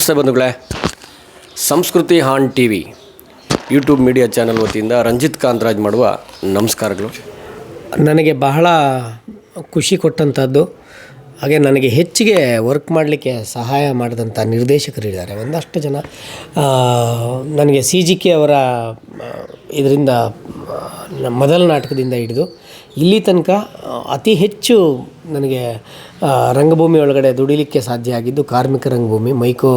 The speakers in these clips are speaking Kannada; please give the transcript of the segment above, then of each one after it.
ನಮಸ್ತೆ ಬಂಧುಗಳೇ. ಸಂಸ್ಕೃತಿ ಹಾನ್ T V YouTube media channel ವತಿಯಿಂದ ರಂಜಿತ್ ಕಾಂತರಾಜ್ ಮಾಡುವ ನಮಸ್ಕಾರಗಳು. ನನಗೆ ಬಹಳ ಖುಷಿ ಕೊಟ್ಟಂಥದ್ದು ಹಾಗೆ ನನಗೆ ಹೆಚ್ಚಿಗೆ ವರ್ಕ್ ಮಾಡಲಿಕ್ಕೆ ಸಹಾಯ ಮಾಡಿದಂಥ ನಿರ್ದೇಶಕರಿದ್ದಾರೆ ಒಂದಷ್ಟು ಜನ ನನಗೆ ಸಿ ಜಿ ಕೆ ಅವರ ಇದರಿಂದ ಮೊದಲ ನಾಟಕದಿಂದ ಹಿಡಿದು ಇಲ್ಲಿ ತನಕ ಅತಿ ಹೆಚ್ಚು ನನಗೆ ರಂಗಭೂಮಿ ಒಳಗಡೆ ದುಡಿಲಿಕ್ಕೆ ಸಾಧ್ಯ ಆಗಿದ್ದು ಕಾರ್ಮಿಕ ರಂಗಭೂಮಿ, ಮೈಕೋ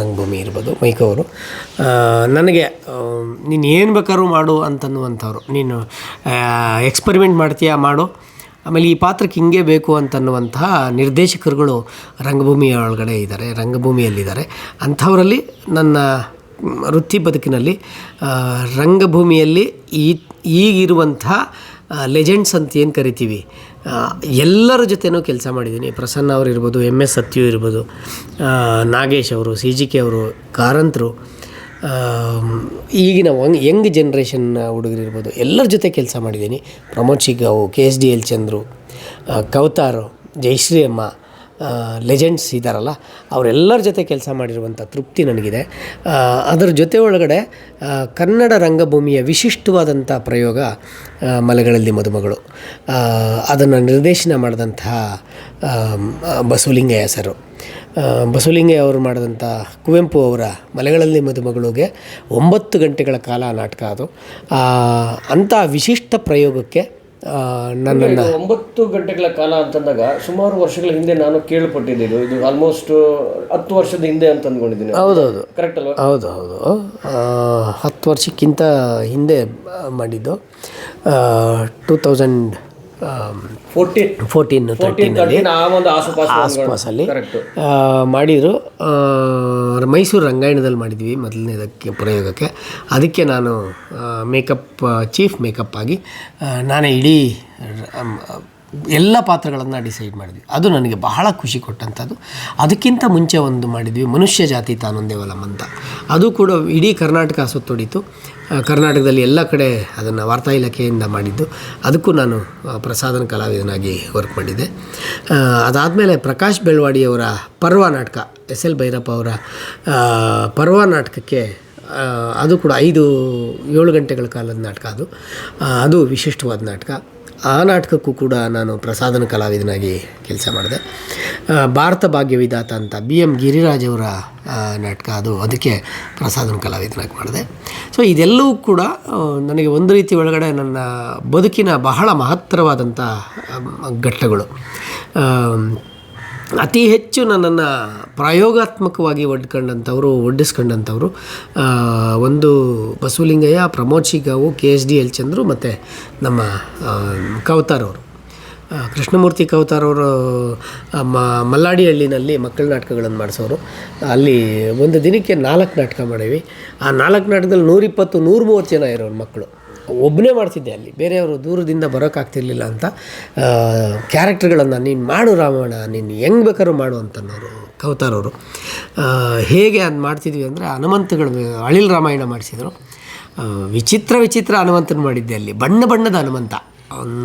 ರಂಗಭೂಮಿ ಇರ್ಬೋದು, ಮೈಕೋ ಅವರು. ನನಗೆ ನೀನು ಏನು ಬೇಕಾದ್ರೂ ಮಾಡು ಅಂತನ್ನುವಂಥವ್ರು. ನೀನು ಎಕ್ಸ್ಪರಿಮೆಂಟ್ ಮಾಡ್ತೀಯಾ, ಮಾಡು. ಆಮೇಲೆ ಈ ಪಾತ್ರಕ್ಕೆ ಹಿಂಗೆ ಬೇಕು ಅಂತನ್ನುವಂತಹ ನಿರ್ದೇಶಕರುಗಳು ರಂಗಭೂಮಿಯ ಒಳಗಡೆ ಇದ್ದಾರೆ, ರಂಗಭೂಮಿಯಲ್ಲಿದ್ದಾರೆ. ಅಂಥವರಲ್ಲಿ ನನ್ನ ವೃತ್ತಿ ಬದುಕಿನಲ್ಲಿ ರಂಗಭೂಮಿಯಲ್ಲಿ ಈ ಈಗಿರುವಂಥ ಲೆಜೆಂಡ್ಸ್ ಅಂತ ಏನು ಕರಿತೀವಿ? ಎಲ್ಲರ ಜೊತೆನೂ ಕೆಲಸ ಮಾಡಿದ್ದೀನಿ ಪ್ರಸನ್ನ ಅವರು ಇರ್ಬೋದು ಎಂ ಎಸ್ ಸತ್ಯು ಇರ್ಬೋದು ನಾಗೇಶ್ ಅವರು, ಸಿ ಜಿ ಕೆ ಅವರು, ಕಾರಂತರು ಈಗಿನ ಯಂಗ್ ಜನ್ರೇಷನ್ ಹುಡುಗರಿರ್ಬೋದು ಎಲ್ಲರ ಜೊತೆ ಕೆಲಸ ಮಾಡಿದ್ದೀನಿ Pramod Shiggaon, K S D L Chandru ಕೌತಾರು Jayashree ಅಮ್ಮ ಲೆಜೆಂಡ್ಸ್ ಇದ್ದಾರಲ್ಲ ಅವರೆಲ್ಲರ ಜೊತೆ ಕೆಲಸ ಮಾಡಿರುವಂಥ ತೃಪ್ತಿ ನನಗಿದೆ. ಅದರ ಜೊತೆ ಒಳಗಡೆ ಕನ್ನಡ ರಂಗಭೂಮಿಯ ವಿಶಿಷ್ಟವಾದಂಥ ಪ್ರಯೋಗ ಮಲೆಗಳಲ್ಲಿ ಮದುಮಗಳು. ಅದನ್ನು ನಿರ್ದೇಶನ ಮಾಡಿದಂತಹ ಬಸವಲಿಂಗಯ್ಯ ಸರು. ಬಸವಲಿಂಗಯ್ಯ ಅವರು ಮಾಡಿದಂಥ ಕುವೆಂಪು ಅವರ ಮಲೆಗಳಲ್ಲಿ ಮದುಮಗಳಿಗೆ ಒಂಬತ್ತು ಗಂಟೆಗಳ ಕಾಲ ನಾಟಕ ಅದು. ಅಂಥ ವಿಶಿಷ್ಟ ಪ್ರಯೋಗಕ್ಕೆ ನನ್ನನ್ನು ಒಂಬತ್ತು ಗಂಟೆಗಳ ಕಾಲ ಅಂತಂದಾಗ ಸುಮಾರು ವರ್ಷಗಳ ಹಿಂದೆ ನಾನು ಕೇಳಪಟ್ಟಿದ್ದೀನಿ ಇದು ಆಲ್ಮೋಸ್ಟ್ ಹತ್ತು ವರ್ಷದ ಹಿಂದೆ ಅಂತ ಅಂದ್ಕೊಂಡಿದ್ದೀನಿ. ಹೌದೌದು. ಕರೆಕ್ಟ್ ಅಲ್ವಾ? ಹೌದು ಹೌದು. ಹತ್ತು ವರ್ಷಕ್ಕಿಂತ ಹಿಂದೆ ಮಾಡಿದ್ದು. Two thousand fourteen. ಫೋರ್ಟೀನ್ ತರ್ಟೀನಲ್ಲಿ ಆಸ್ಪಾಸಲ್ಲಿ ಮಾಡಿದರು. ಮೈಸೂರು ರಂಗಾಯಣದಲ್ಲಿ ಮಾಡಿದ್ವಿ ಮೊದಲನೇದಕ್ಕೆ ಪ್ರಯೋಗಕ್ಕೆ. ಅದಕ್ಕೆ ನಾನು ಮೇಕಪ್ ಚೀಫ್ ಮೇಕಪ್ ಆಗಿ ನಾನೇ ಇಡೀ ಎಲ್ಲ ಪಾತ್ರಗಳನ್ನು ಡಿಸೈಡ್ ಮಾಡಿದ್ವಿ. ಅದು ನನಗೆ ಬಹಳ ಖುಷಿ ಕೊಟ್ಟಂಥದ್ದು. ಅದಕ್ಕಿಂತ ಮುಂಚೆ ಒಂದು ಮಾಡಿದ್ವಿ, ಮನುಷ್ಯ ಜಾತಿ ತಾನೊಂದೇ ವಲಂ ಅಂತ ಅದು ಕೂಡ ಇಡೀ ಕರ್ನಾಟಕ ಸುತ್ತೊಡಿತು. ಕರ್ನಾಟಕದಲ್ಲಿ ಎಲ್ಲ ಕಡೆ ಅದನ್ನು ವಾರ್ತಾ ಇಲಾಖೆಯಿಂದ ಮಾಡಿದ್ದು. ಅದಕ್ಕೂ ನಾನು ಪ್ರಸಾದನ ಕಲಾವಿದನಾಗಿ ವರ್ಕ್ ಮಾಡಿದ್ದೆ. ಅದಾದಮೇಲೆ ಪ್ರಕಾಶ್ ಬೆಳ್ವಾಡಿಯವರ ಪರ್ವ ನಾಟಕ, ಎಸ್ ಎಲ್ ಭೈರಪ್ಪ ಅವರ ಪರ್ವ ನಾಟಕಕ್ಕೆ ಅದು ಕೂಡ ಐದು ಏಳು ಗಂಟೆಗಳ ಕಾಲದ ನಾಟಕ ಅದು. ಅದು ವಿಶಿಷ್ಟವಾದ ನಾಟಕ. ಆ ನಾಟಕಕ್ಕೂ ಕೂಡ ನಾನು ಪ್ರಸಾದನ ಕಲಾವಿದನಾಗಿ ಕೆಲಸ ಮಾಡಿದೆ. ಭಾರತ ಭಾಗ್ಯ ವಿಧಾತ ಅಂತ ಬಿ ಎಂ ಗಿರಿರಾಜ್ ಅವರ ನಾಟಕ ಅದು ಅದಕ್ಕೆ ಪ್ರಸಾದನ ಕಲಾವಿದನಾಗಿ ಮಾಡಿದೆ. ಸೊ ಇದೆಲ್ಲವೂ ಕೂಡ ನನಗೆ ಒಂದು ರೀತಿ ಒಳಗಡೆ ನನ್ನ ಬದುಕಿನ ಬಹಳ ಮಹತ್ತರವಾದಂಥ ಘಟ್ಟಗಳು. ಅತಿ ಹೆಚ್ಚು ನನ್ನನ್ನು ಪ್ರಾಯೋಗಾತ್ಮಕವಾಗಿ ಒಡ್ಕೊಂಡಂಥವ್ರು, ಒಡ್ಡಿಸ್ಕೊಂಡಂಥವ್ರು ಒಂದು Basavalingaiah, Pramod Shiggaon K S D L Chandru ಮತ್ತು ನಮ್ಮ ಕವತಾರವರು ಕೃಷ್ಣಮೂರ್ತಿ ಕವತಾರ್ ಅವರು ಮ ಮಲ್ಲಾಡಿ ಹಳ್ಳಿನಲ್ಲಿ ಮಕ್ಕಳ ನಾಟಕಗಳನ್ನು ಮಾಡಿಸೋರು. ಅಲ್ಲಿ ಒಂದು ದಿನಕ್ಕೆ ನಾಲ್ಕು ನಾಟಕ ಮಾಡೀವಿ. ಆ ನಾಲ್ಕು ನಾಟಕದಲ್ಲಿ ನೂರಿಪ್ಪತ್ತು ನೂರು ಮೂವತ್ತು ಜನ ಇರೋರು ಮಕ್ಕಳು. ಒಬ್ಬನೇ ಮಾಡ್ತಿದ್ದೆ ಅಲ್ಲಿ. ಬೇರೆಯವರು ದೂರದಿಂದ ಬರೋಕ್ಕಾಗ್ತಿರ್ಲಿಲ್ಲ ಅಂತ ಕ್ಯಾರೆಕ್ಟರ್ಗಳನ್ನು ನೀನು ಮಾಡು ರಾಮಾಯಣ ನೀನು ಹೆಂಗೆ ಬೇಕಾದ್ರೂ ಮಾಡು ಅಂತನ್ನೋರು ಕವತಾರವರು ಹೇಗೆ ಅದು ಮಾಡ್ತಿದ್ವಿ ಅಂದರೆ ಹನುಮಂತಗಳು, ಅಳಿಲ್ ರಾಮಾಯಣ ಮಾಡಿಸಿದರು. ವಿಚಿತ್ರ ವಿಚಿತ್ರ ಹನುಮಂತನ ಮಾಡಿದ್ದೆ ಅಲ್ಲಿ. ಬಣ್ಣ ಬಣ್ಣದ ಹನುಮಂತ.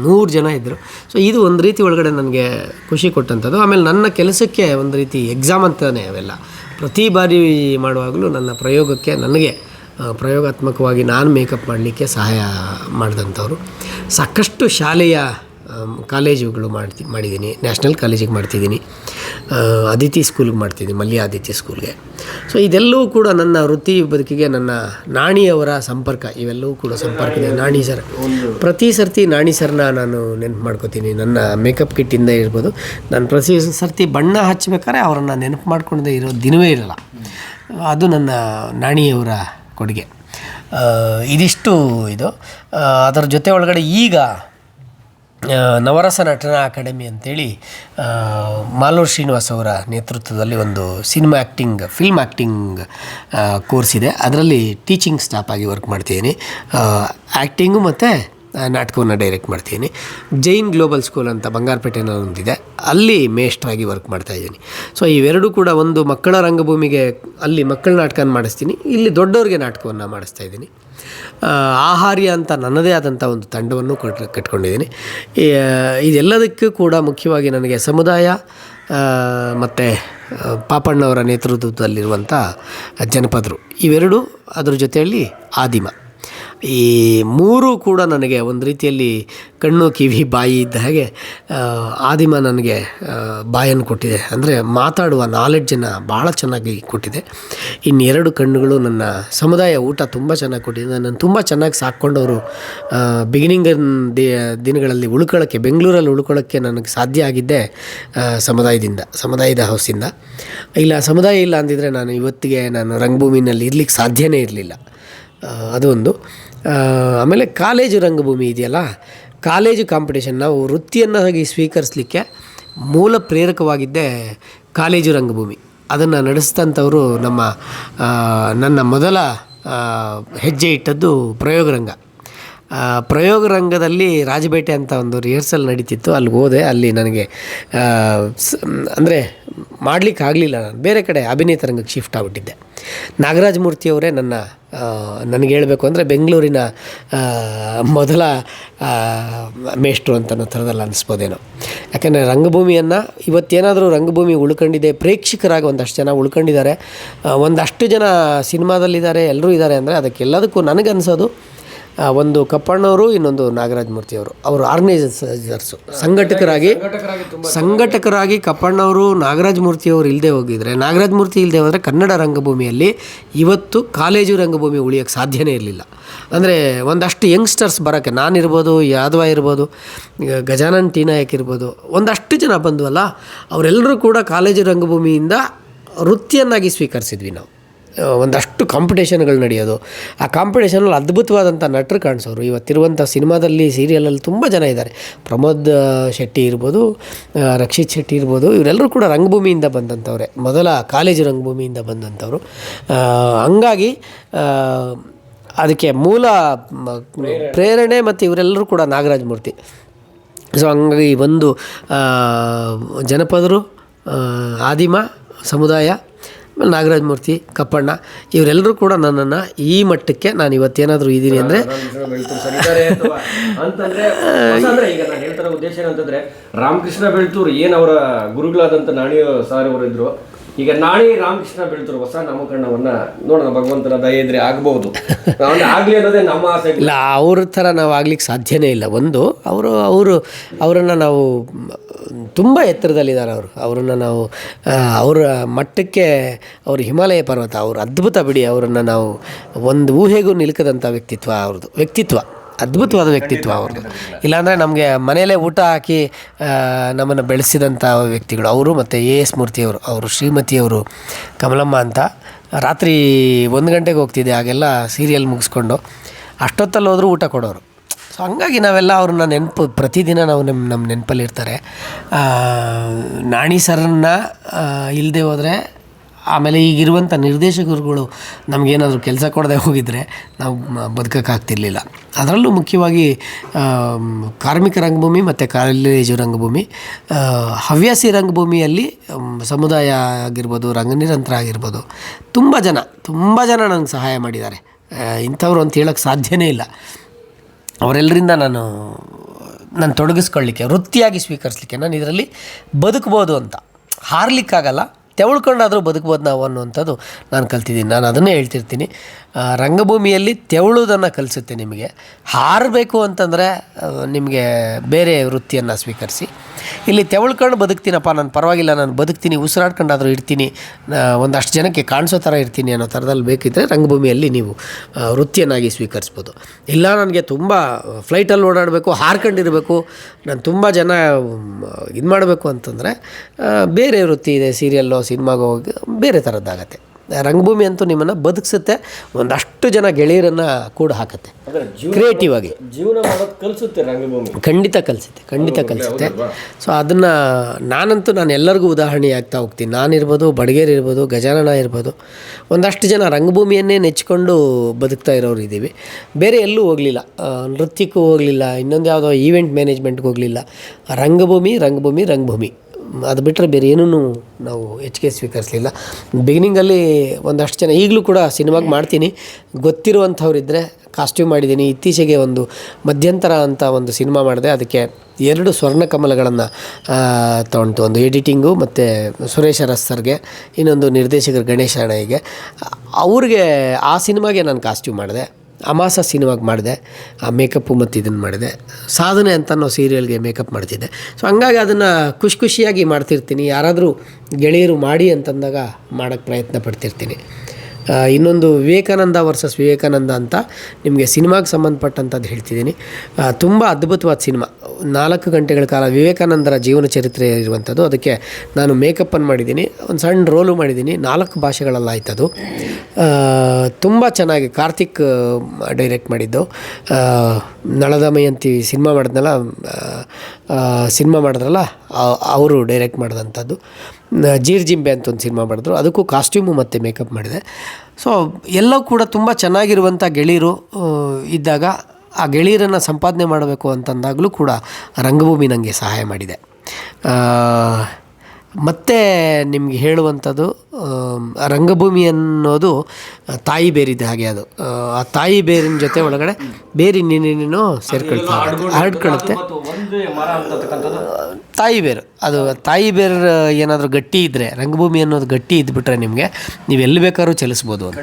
ನೂರು ಜನ ಇದ್ದರು ಸೊ ಇದು ಒಂದು ರೀತಿ ಒಳಗಡೆ ನನಗೆ ಖುಷಿ ಕೊಟ್ಟಂಥದ್ದು ಆಮೇಲೆ ನನ್ನ ಕೆಲಸಕ್ಕೆ ಒಂದು ರೀತಿ ಎಕ್ಸಾಮ್ ಅಂತಲೇ ಅವೆಲ್ಲ. ಪ್ರತಿ ಬಾರಿ ಮಾಡುವಾಗಲೂ ನನ್ನ ಪ್ರಯೋಗಕ್ಕೆ ನನಗೆ ಪ್ರಯೋಗಾತ್ಮಕವಾಗಿ ನಾನು ಮೇಕಪ್ ಮಾಡಲಿಕ್ಕೆ ಸಹಾಯ ಮಾಡಿದಂಥವ್ರು. ಸಾಕಷ್ಟು ಶಾಲೆಯ ಕಾಲೇಜುಗಳು ಮಾಡ್ತಿ, ಮಾಡಿದ್ದೀನಿ. ನ್ಯಾಷನಲ್ ಕಾಲೇಜಿಗೆ ಮಾಡ್ತಿದ್ದೀನಿ. ಅದಿತಿ ಸ್ಕೂಲ್ಗೆ ಮಾಡ್ತಿದ್ದೀನಿ ಮಲ್ಯ ಅದಿತಿ ಸ್ಕೂಲ್ಗೆ. ಸೊ, ಇದೆಲ್ಲವೂ ಕೂಡ ನನ್ನ ವೃತ್ತಿ ಬದುಕಿಗೆ ನನ್ನ ನಾಣಿಯವರ ಸಂಪರ್ಕ. ಇವೆಲ್ಲವೂ ಕೂಡ ಸಂಪರ್ಕ ನಾಣಿ ಸರ್. ಪ್ರತಿ ಸರ್ತಿ ನಾಣಿ ಸರ್ನ ನಾನು ನೆನಪು ಮಾಡ್ಕೋತೀನಿ. ನನ್ನ ಮೇಕಪ್ ಕಿಟ್ಟಿಂದ ಇರ್ಬೋದು. ನಾನು ಪ್ರತಿ ಸರ್ತಿ ಬಣ್ಣ ಹಚ್ಚಬೇಕಾದ್ರೆ ಅವರನ್ನು ನೆನಪು ಮಾಡ್ಕೊಂಡೇ ಇರೋ ದಿನವೇ ಇರಲ್ಲ. ಅದು ನನ್ನ ನಾಣಿಯವರ ಕೊಡುಗೆ. ಇದಿಷ್ಟು ಇದು. ಅದರ ಜೊತೆ ಒಳಗಡೆ ಈಗ ನವರಸ ನಟನಾ ಅಕಾಡೆಮಿ ಅಂತೇಳಿ ಮಾಲೂರ್ ಶ್ರೀನಿವಾಸ್ ಅವರ ನೇತೃತ್ವದಲ್ಲಿ ಒಂದು cinema acting film acting course ಇದೆ. ಅದರಲ್ಲಿ ಟೀಚಿಂಗ್ ಸ್ಟಾಫ್ ಆಗಿ ವರ್ಕ್ ಮಾಡ್ತಿದ್ದೀನಿ. ಆ್ಯಕ್ಟಿಂಗು ಮತ್ತು ನಾಟಕವನ್ನು ಡೈರೆಕ್ಟ್ ಮಾಡ್ತೀನಿ. ಜೈನ್ ಗ್ಲೋಬಲ್ ಸ್ಕೂಲ್ ಅಂತ ಬಂಗಾರಪೇಟೆನಲ್ಲಿ ಒಂದಿದೆ. ಅಲ್ಲಿ ಮೇಷ್ಟ್ರಾಗಿ ವರ್ಕ್ ಮಾಡ್ತಾ ಇದ್ದೀನಿ. ಸೊ ಇವೆರಡೂ ಕೂಡ ಒಂದು ಮಕ್ಕಳ ರಂಗಭೂಮಿಗೆ ಅಲ್ಲಿ ಮಕ್ಕಳ ನಾಟಕನ ಮಾಡಿಸ್ತೀನಿ. ಇಲ್ಲಿ ದೊಡ್ಡವ್ರಿಗೆ ನಾಟಕವನ್ನು ಮಾಡಿಸ್ತಾ ಇದ್ದೀನಿ. ಆಹಾರ್ಯ ಅಂತ ನನ್ನದೇ ಆದಂಥ ಒಂದು ತಂಡವನ್ನು ಕಟ್, ಕಟ್ಕೊಂಡಿದ್ದೀನಿ. ಇದೆಲ್ಲದಕ್ಕೂ ಕೂಡ ಮುಖ್ಯವಾಗಿ ನನಗೆ ಸಮುದಾಯ ಮತ್ತು ಪಾಪಣ್ಣವರ ನೇತೃತ್ವದಲ್ಲಿರುವಂಥ ಜನಪದರು. ಇವೆರಡು ಅದ್ರ ಜೊತೆಯಲ್ಲಿ ಆದಿಮ. ಈ ಮೂರು ಕೂಡ ನನಗೆ ಒಂದು ರೀತಿಯಲ್ಲಿ ಕಣ್ಣು ಕಿವಿ ಬಾಯಿ ಇದ್ದ ಹಾಗೆ ಆದಿಮ ನನಗೆ ಬಾಯನ್ನು ಕೊಟ್ಟಿದೆ. ಅಂದರೆ ಮಾತಾಡುವ ನಾಲೆಡ್ಜನ್ನು ಭಾಳ ಚೆನ್ನಾಗಿ ಕೊಟ್ಟಿದೆ. ಇನ್ನೆರಡು ಕಣ್ಣುಗಳು ನನ್ನ ಸಮುದಾಯ ಊಟ ತುಂಬ ಚೆನ್ನಾಗಿ ಕೊಟ್ಟಿದೆ. ನಾನು ತುಂಬ ಚೆನ್ನಾಗಿ ಸಾಕ್ಕೊಂಡವರು ಬಿಗಿನಿಂಗ್ ದಿನಗಳಲ್ಲಿ ಉಳ್ಕೊಳ್ಳೋಕ್ಕೆ ಬೆಂಗಳೂರಲ್ಲಿ ಉಳ್ಕೊಳ್ಳೋಕ್ಕೆ ನನಗೆ ಸಾಧ್ಯ ಆಗಿದ್ದೆ ಸಮುದಾಯದಿಂದ ಸಮುದಾಯದ ಹೌಸಿಂದ ಇಲ್ಲ ಸಮುದಾಯ ಇಲ್ಲ ಅಂದಿದ್ರೆ ನಾನು ಇವತ್ತಿಗೆ ನಾನು ರಂಗಭೂಮಿನಲ್ಲಿ ಇರಲಿಕ್ಕೆ ಸಾಧ್ಯನೇ ಇರಲಿಲ್ಲ. ಅದೊಂದು. ಆ, ಆಮೇಲೆ ಕಾಲೇಜು ರಂಗಭೂಮಿ ಇದೆಯಲ್ಲ? ಕಾಲೇಜು ಕಾಂಪಿಟೇಷನ್ ನಾವು ವೃತ್ತಿಯನ್ನಾಗಿ ಸ್ವೀಕರಿಸಲಿಕ್ಕೆ ಮೂಲ ಪ್ರೇರಕವಾಗಿದ್ದೇ ಕಾಲೇಜು ರಂಗಭೂಮಿ. ಅದನ್ನು ನಡೆಸಿದಂಥವರು ನಮ್ಮ ನನ್ನ ಮೊದಲ ಹೆಜ್ಜೆ ಇಟ್ಟದ್ದು ಪ್ರಯೋಗರಂಗ. ಆ, ಪ್ರಯೋಗ ರಂಗದಲ್ಲಿ ರಾಜಬೇಟೆ ಅಂತ ಒಂದು ರಿಹರ್ಸಲ್ ನಡೀತಿತ್ತು. ಅಲ್ಲಿಗೆ ಹೋದೆ. ಅಲ್ಲಿ ನನಗೆ ಅಂದರೆ ಮಾಡಲಿಕ್ಕೆ ಆಗಲಿಲ್ಲ ನಾನು. ಬೇರೆ ಕಡೆ ಅಭಿನೇತ ರಂಗಕ್ಕೆ ಶಿಫ್ಟ್ ಆಗಿಬಿಟ್ಟಿದ್ದೆ. ನಾಗರಾಜ ಮೂರ್ತಿಯವರೇ ನನ್ನ ನನಗೆ ಹೇಳಬೇಕು ಅಂದರೆ ಬೆಂಗಳೂರಿನ ಮೊದಲ ಮೇಷ್ಟ್ರು ಅಂತ ಅನ್ನೋ ಥರದಲ್ಲಿ ಅನ್ನಿಸ್ಬೋದೇನೋ ಯಾಕೆಂದರೆ ರಂಗಭೂಮಿಯನ್ನು ಇವತ್ತೇನಾದರೂ ರಂಗಭೂಮಿ ಉಳ್ಕೊಂಡಿದೆ, ಪ್ರೇಕ್ಷಕರಾಗಿ ಒಂದಷ್ಟು ಜನ ಉಳ್ಕೊಂಡಿದ್ದಾರೆ ಒಂದಷ್ಟು ಜನ ಸಿನಿಮಾದಲ್ಲಿದ್ದಾರೆ, ಎಲ್ಲರೂ ಇದ್ದಾರೆ ಅಂದರೆ ಅದಕ್ಕೆಲ್ಲದಕ್ಕೂ ನನಗನ್ಸೋದು ಒಂದು ಕಪ್ಪಣ್ಣವರು, ಇನ್ನೊಂದು ನಾಗರಾಜ ಮೂರ್ತಿಯವರು ಅವರು. ಆರ್ಗನೈಸರ್ಸು. ಸಂಘಟಕರಾಗಿ ಸಂಘಟಕರಾಗಿ ಕಪ್ಪಣ್ಣವರು, ನಾಗರಾಜ ಮೂರ್ತಿಯವರು ಇಲ್ಲದೆ ಹೋಗಿದ್ರೆ, ನಾಗರಾಜ ಮೂರ್ತಿ ಇಲ್ಲದೆ ಹೋದರೆ ಕನ್ನಡ ರಂಗಭೂಮಿಯಲ್ಲಿ ಇವತ್ತು ಕಾಲೇಜು ರಂಗಭೂಮಿ ಉಳಿಯೋಕ್ಕೆ ಸಾಧ್ಯನೇ ಇರಲಿಲ್ಲ. ಅಂದರೆ ಒಂದಷ್ಟು ಯಂಗ್ಸ್ಟರ್ಸ್ ಬರೋಕ್ಕೆ ನಾನಿರ್ಬೋದು, ಯಾದವ ಇರ್ಬೋದು, ಗಜಾನನ್ ಟಿ ನಾಯಕ್ ಇರ್ಬೋದು, ಒಂದಷ್ಟು ಜನ ಬಂದ್ವಲ್ಲ, ಅವರೆಲ್ಲರೂ ಕೂಡ ಕಾಲೇಜು ರಂಗಭೂಮಿಯಿಂದ ವೃತ್ತಿಯನ್ನಾಗಿ ಸ್ವೀಕರಿಸಿದ್ವಿ ನಾವು. ಒಂದಷ್ಟು ಕಾಂಪಿಟೇಷನ್ಗಳು ನಡೆಯೋದು. ಆ ಕಾಂಪಿಟೇಷನಲ್ಲಿ ಅದ್ಭುತವಾದಂಥ ನಟರು ಕಾಣಿಸೋರು. ಇವತ್ತಿರುವಂಥ ಸಿನಿಮಾದಲ್ಲಿ, ಸೀರಿಯಲಲ್ಲಿ ತುಂಬ ಜನ ಇದ್ದಾರೆ. ಪ್ರಮೋದ್ ಶೆಟ್ಟಿ ಇರ್ಬೋದು ರಕ್ಷಿತ್ ಶೆಟ್ಟಿ ಇರ್ಬೋದು, ಇವರೆಲ್ಲರೂ ಕೂಡ ರಂಗಭೂಮಿಯಿಂದ ಬಂದಂಥವ್ರೆ. ಮೊದಲ ಕಾಲೇಜು ರಂಗಭೂಮಿಯಿಂದ ಬಂದಂಥವ್ರು. ಹಂಗಾಗಿ ಅದಕ್ಕೆ ಮೂಲ ಪ್ರೇರಣೆ ಮತ್ತು ಇವರೆಲ್ಲರೂ ಕೂಡ ನಾಗರಾಜ ಮೂರ್ತಿ. ಸೊ, ಹಂಗಾಗಿ ಒಂದು ಜನಪದರು ಆದಿಮ ಸಮುದಾಯ ನಾಗರಾಜ ಮೂರ್ತಿ, ಕಪ್ಪಣ್ಣ ಇವರೆಲ್ಲರೂ ಕೂಡ ನನ್ನನ್ನು ಈ ಮಟ್ಟಕ್ಕೆ ನಾನು ಇವತ್ತೇನಾದರೂ ಇದ್ದೀನಿ ಅಂದರೆ ಅಂತಂದ್ರೆ ಈಗ ನಾನು ಹೇಳ್ತಾರ ಉದ್ದೇಶ ಏನಂತಂದರೆ ರಾಮಕೃಷ್ಣ ಬೆಳ್ತೂರು ಏನು ಅವರ ಗುರುಗಳಾದಂಥ ನಾಣಿ ಸಾರ್ ಅವರು ಇದ್ರು ಈಗ ನಾಳೆ ರಾಮಕೃಷ್ಣ ಬೆಳ್ತೂರು ಹೊಸ ನಾಮಕರಣವನ್ನ ನೋಡೋಣ, ಭಗವಂತನ ದಯೆ ಇದ್ರೆ ಆಗಬಹುದು ಆಗ್ಲಿ ಅನ್ನೋದೇ ನಮ್ಮ ಆಸೆ. ಇಲ್ಲ, ಅವ್ರ ಥರ ನಾವು ಆಗ್ಲಿಕ್ಕೆ ಸಾಧ್ಯನೇ ಇಲ್ಲ. ಒಂದು, ಅವರು ಅವರು, ಅವರನ್ನು ನಾವು, ತುಂಬ ಎತ್ತರದಲ್ಲಿದ್ದಾರೆ ಅವರು. ಅವರನ್ನು ನಾವು ಅವರ ಮಟ್ಟಕ್ಕೆ ಅವರು ಹಿಮಾಲಯ ಪರ್ವತ, ಅವರು ಅದ್ಭುತ ಬಿಡಿ ಅವರನ್ನು ನಾವು, ಒಂದು ಊಹೆಗೂ ನಿಲ್ಕದಂಥ ವ್ಯಕ್ತಿತ್ವ ಅವ್ರದ್ದು ವ್ಯಕ್ತಿತ್ವ. ಅದ್ಭುತವಾದ ವ್ಯಕ್ತಿತ್ವ ಅವ್ರದ್ದು. ಇಲ್ಲಾಂದರೆ ನಮಗೆ ಮನೆಯಲ್ಲೇ ಊಟ ಹಾಕಿ ನಮ್ಮನ್ನು ಬೆಳೆಸಿದಂಥ ವ್ಯಕ್ತಿಗಳು ಅವರು ಮತ್ತು ಎ ಎಸ್ ಮೂರ್ತಿಯವರು ಅವರು ಶ್ರೀಮತಿಯವರು ಕಮಲಮ್ಮ ಅಂತ. ರಾತ್ರಿ ಒಂದು ಗಂಟೆಗೆ ಹೋಗ್ತಿದ್ದೆ ಹಾಗೆಲ್ಲ ಸೀರಿಯಲ್ ಮುಗಿಸ್ಕೊಂಡು. ಅಷ್ಟೊತ್ತಲ್ಲಿ ಹೋದರೂ ಊಟ ಕೊಡೋರು. ಸೊ ಹಂಗಾಗಿ ನಾವೆಲ್ಲ ಅವ್ರನ್ನ ನೆನಪು ಪ್ರತಿದಿನ ನಾವು ನಮ್ಮ ನಮ್ಮ ನೆನಪಲ್ಲಿ ಇರ್ತಾರೆ. ಆ, ನಾಣಿ ಸರನ್ನ ಇಲ್ಲದೆ ಹೋದರೆ ಆಮೇಲೆ ಈಗಿರುವಂಥ ನಿರ್ದೇಶಕರುಗಳು ನಮಗೇನಾದರೂ ಕೆಲಸ ಕೊಡದೆ ಹೋಗಿದ್ದರೆ ನಾವು ಬದುಕೋಕ್ಕಾಗ್ತಿರ್ಲಿಲ್ಲ. ಅದರಲ್ಲೂ ಮುಖ್ಯವಾಗಿ ಕಾರ್ಮಿಕ ರಂಗಭೂಮಿ ಮತ್ತು ಕಾಲೇಜು ರಂಗಭೂಮಿ ಹವ್ಯಾಸಿ ರಂಗಭೂಮಿಯಲ್ಲಿ ಸಮುದಾಯ ಆಗಿರ್ಬೋದು ರಂಗನಿರಂತರ ಆಗಿರ್ಬೋದು, ತುಂಬ ಜನ ತುಂಬ ಜನ ನನಗೆ ಸಹಾಯ ಮಾಡಿದ್ದಾರೆ. ಇಂಥವ್ರು ಅಂತ ಹೇಳೋಕ್ಕೆ ಸಾಧ್ಯವೇ ಇಲ್ಲ. ಅವರೆಲ್ಲರಿಂದ ನಾನು ನಾನು ತೊಡಗಿಸ್ಕೊಳ್ಳಿಕ್ಕೆ, ವೃತ್ತಿಯಾಗಿ ಸ್ವೀಕರಿಸಲಿಕ್ಕೆ, ನಾನು ಇದರಲ್ಲಿ ಬದುಕ್ಬೋದು ಅಂತ. ಹಾರ್ಲಿಕ್ಕಾಗಲ್ಲ. ತೆವಳ್ಕೊಂಡಾದರೂ ಬದುಕ್ಬೋದು ನಾವು ಅನ್ನುವಂಥದ್ದು ನಾನು ಕಲ್ತಿದ್ದೀನಿ. ನಾನು ಅದನ್ನೇ ಹೇಳ್ತಿರ್ತೀನಿ. ರಂಗಭೂಮಿಯಲ್ಲಿ ತೆವಳುವುದನ್ನು ಕಲಿಸುತ್ತೆ ನಿಮಗೆ. ಹಾರಬೇಕು ಅಂತಂದರೆ ನಿಮಗೆ ಬೇರೆ ವೃತ್ತಿಯನ್ನು ಸ್ವೀಕರಿಸಿ. ಇಲ್ಲಿ ತೆವಳ್ಕೊಂಡು ಬದುಕ್ತೀನಪ್ಪ, ನಾನು ಪರವಾಗಿಲ್ಲ, ನಾನು ಬದುಕ್ತೀನಿ, ಉಸಿರಾಡ್ಕೊಂಡಾದರೂ ಇರ್ತೀನಿ ಒಂದಷ್ಟು ಜನಕ್ಕೆ ಕಾಣಿಸೋ ಥರ ಇರ್ತೀನಿ ಅನ್ನೋ ಥರದಲ್ಲಿ ಬೇಕಿದ್ದರೆ ರಂಗಭೂಮಿಯಲ್ಲಿ ನೀವು ವೃತ್ತಿಯನ್ನಾಗಿ ಸ್ವೀಕರಿಸ್ಬೋದು. ಇಲ್ಲ ನನಗೆ ತುಂಬ ಫ್ಲೈಟಲ್ಲಿ ಓಡಾಡಬೇಕು, ಹಾರ್ಕೊಂಡಿರಬೇಕು, ನಾನು ತುಂಬ ಜನ ಇದು ಮಾಡಬೇಕು ಅಂತಂದರೆ ಬೇರೆ ವೃತ್ತಿ ಇದೆ ಸೀರಿಯಲ್ಲೋ ಸಿನಿಮಾಗೋ ಬೇರೆ ಥರದ್ದಾಗತ್ತೆ. ರಂಗಭೂಮಿ ಅಂತೂ ನಿಮ್ಮನ್ನು ಬದುಕಿಸುತ್ತೆ ಒಂದಷ್ಟು ಜನ ಗೆಳೆಯರನ್ನು ಕೂಡ ಹಾಕುತ್ತೆ. ಕ್ರಿಯೇಟಿವ್ ಆಗಿ. ಜೀವನ ಕಲಿಸುತ್ತೆ ಕಲ್ಸುತ್ತೆ ರಂಗಭೂಮಿ. ಖಂಡಿತ ಕಲಿಸುತ್ತೆ ಖಂಡಿತ ಕಲಿಸುತ್ತೆ. ಸೊ ಅದನ್ನು ನಾನಂತೂ ನಾನು ಎಲ್ಲರಿಗೂ ಉದಾಹರಣೆ ಆಗ್ತಾ ಹೋಗ್ತೀನಿ. ನಾನಿರ್ಬೋದು ಬಡಗೇರಿ ಇರ್ಬೋದು ಗಜಾನನ ಇರ್ಬೋದು ಒಂದಷ್ಟು ಜನ ರಂಗಭೂಮಿಯನ್ನೇ ನೆಚ್ಕೊಂಡು ಬದುಕ್ತಾ ಇರೋರು ಇದ್ದೀವಿ. ಬೇರೆ ಎಲ್ಲೂ ಹೋಗಲಿಲ್ಲ. ನೃತ್ಯಕ್ಕೂ ಹೋಗಲಿಲ್ಲ ಇನ್ನೊಂದು ಯಾವುದೋ ಈವೆಂಟ್ ಮ್ಯಾನೇಜ್ಮೆಂಟ್ಗೆ ಹೋಗಲಿಲ್ಲ. ರಂಗಭೂಮಿ ರಂಗಭೂಮಿ ರಂಗಭೂಮಿ. ಅದು ಬಿಟ್ಟರೆ ಬೇರೆ ಏನೂ ನಾವು ಹೆಚ್ಚಿಗೆ ಸ್ವೀಕರಿಸಲಿಲ್ಲ. ಬಿಗಿನಿಂಗಲ್ಲಿ ಒಂದಷ್ಟು ಜನ, ಈಗಲೂ ಕೂಡ ಸಿನಿಮಾಗೆ ಮಾಡ್ತೀನಿ. ಗೊತ್ತಿರುವಂಥವ್ರಿದ್ದರೆ ಕಾಸ್ಟ್ಯೂಮ್ ಮಾಡಿದ್ದೀನಿ. ಇತ್ತೀಚೆಗೆ ಒಂದು ಮಧ್ಯಂತರ ಅಂತ ಒಂದು ಸಿನಿಮಾ ಮಾಡಿದೆ. ಅದಕ್ಕೆ ಎರಡು ಸ್ವರ್ಣ ಕಮಲಗಳನ್ನು ತೊಗೊಂಡು ಒಂದು ಎಡಿಟಿಂಗು ಮತ್ತು ಸುರೇಶ್ ಅರಸ್ ಸರ್ಗೆ, ಇನ್ನೊಂದು ನಿರ್ದೇಶಕರು ಗಣೇಶ ಅಣ್ಣಯ್ಯಗೆ. ಅವ್ರಿಗೆ ಆ ಸಿನಿಮಾಗೆ ನಾನು ಕಾಸ್ಟ್ಯೂಮ್ ಮಾಡಿದೆ. ಅಮಾಸ ಸಿನಿಮಾಗೆ ಮಾಡಿದೆ, ಆ ಮೇಕಪ್ಪು ಮತ್ತು ಇದನ್ನು ಮಾಡಿದೆ. ಸಾಧನೆ ಅಂತ ನಾವು ಸೀರಿಯಲ್ಗೆ ಮೇಕಪ್ ಮಾಡ್ತಿದ್ದೆ. ಸೊ ಹಂಗಾಗಿ ಅದನ್ನು ಖುಷಿ ಖುಷಿಯಾಗಿ ಮಾಡ್ತಿರ್ತೀನಿ. ಯಾರಾದರೂ ಗೆಳೆಯರು ಮಾಡಿ ಅಂತಂದಾಗ ಮಾಡೋಕ್ಕೆ ಪ್ರಯತ್ನ ಪಡ್ತಿರ್ತೀನಿ. ಇನ್ನೊಂದು ವಿವೇಕಾನಂದ ವರ್ಸಸ್ ವಿವೇಕಾನಂದ ಅಂತ ನಿಮಗೆ ಸಿನಿಮಾಗೆ ಸಂಬಂಧಪಟ್ಟಂಥದ್ದು ಹೇಳ್ತಿದ್ದೀನಿ. ತುಂಬ ಅದ್ಭುತವಾದ ಸಿನಿಮಾ. ನಾಲ್ಕು ಗಂಟೆಗಳ ಕಾಲ ವಿವೇಕಾನಂದರ ಜೀವನ ಚರಿತ್ರೆ ಇರುವಂಥದ್ದು ಅದಕ್ಕೆ ನಾನು ಮೇಕಪ್ಪನ್ನು ಮಾಡಿದ್ದೀನಿ. ಒಂದು ಸಣ್ಣ ರೋಲು ಮಾಡಿದ್ದೀನಿ. ನಾಲ್ಕು ಭಾಷೆಗಳಲ್ಲಿ ಆಯ್ತದು. ತುಂಬ ಚೆನ್ನಾಗಿ ಕಾರ್ತಿಕ್ ಡೈರೆಕ್ಟ್ ಮಾಡಿದ್ದು. ನಳದಮಯಂತಿ ನಳದ ಮಯಂತಿ ಸಿನಿಮಾ ಮಾಡಿದ್ನಲ್ಲ ಸಿನಿಮಾ ಮಾಡಿದ್ರಲ್ಲ ಅವರು ಡೈರೆಕ್ಟ್ ಮಾಡಿದಂಥದ್ದು. ಜೀರ್ ಜಿಂಬೆ ಅಂತ ಒಂದು ಸಿನಿಮಾ ಮಾಡಿದ್ರು. ಅದಕ್ಕೂ ಕಾಸ್ಟ್ಯೂಮು ಮತ್ತು ಮೇಕಪ್ ಮಾಡಿದೆ. ಸೊ ಎಲ್ಲವೂ ಕೂಡ ತುಂಬ ಚೆನ್ನಾಗಿರುವಂಥ ಗೆಳೆಯರು ಇದ್ದಾಗ ಆ ಗೆಳೆಯರನ್ನು ಸಂಪಾದನೆ ಮಾಡಬೇಕು ಅಂತಂದಾಗಲೂ ಕೂಡ ರಂಗಭೂಮಿ ನನಗೆ ಸಹಾಯ ಮಾಡಿದೆ. ಮತ್ತೆ ನಿಮ್ಗೆ ಹೇಳುವಂಥದ್ದು ರಂಗಭೂಮಿ ಅನ್ನೋದು ತಾಯಿ ಬೇರಿದ್ದ ಹಾಗೆ ಅದು. ಆ, ತಾಯಿ ಬೇರಿನ ಜೊತೆ ಒಳಗಡೆ ಬೇರೆ ಇನ್ನೇನೇನೇನೋ ಸೇರ್ಕೊಳ್ತಾ ಒಂದೇ ತಾಯಿ ಬೇರು. ಅದು ತಾಯಿ ಬೇರು ಏನಾದರೂ ಗಟ್ಟಿ ಇದ್ದರೆ ರಂಗಭೂಮಿ ಅನ್ನೋದು ಗಟ್ಟಿ ಇದ್ಬಿಟ್ರೆ ನಿಮಗೆ ನೀವು ಎಲ್ಲಿ ಬೇಕಾದ್ರೂ ಚಲಿಸ್ಬೋದು ಅಂತ.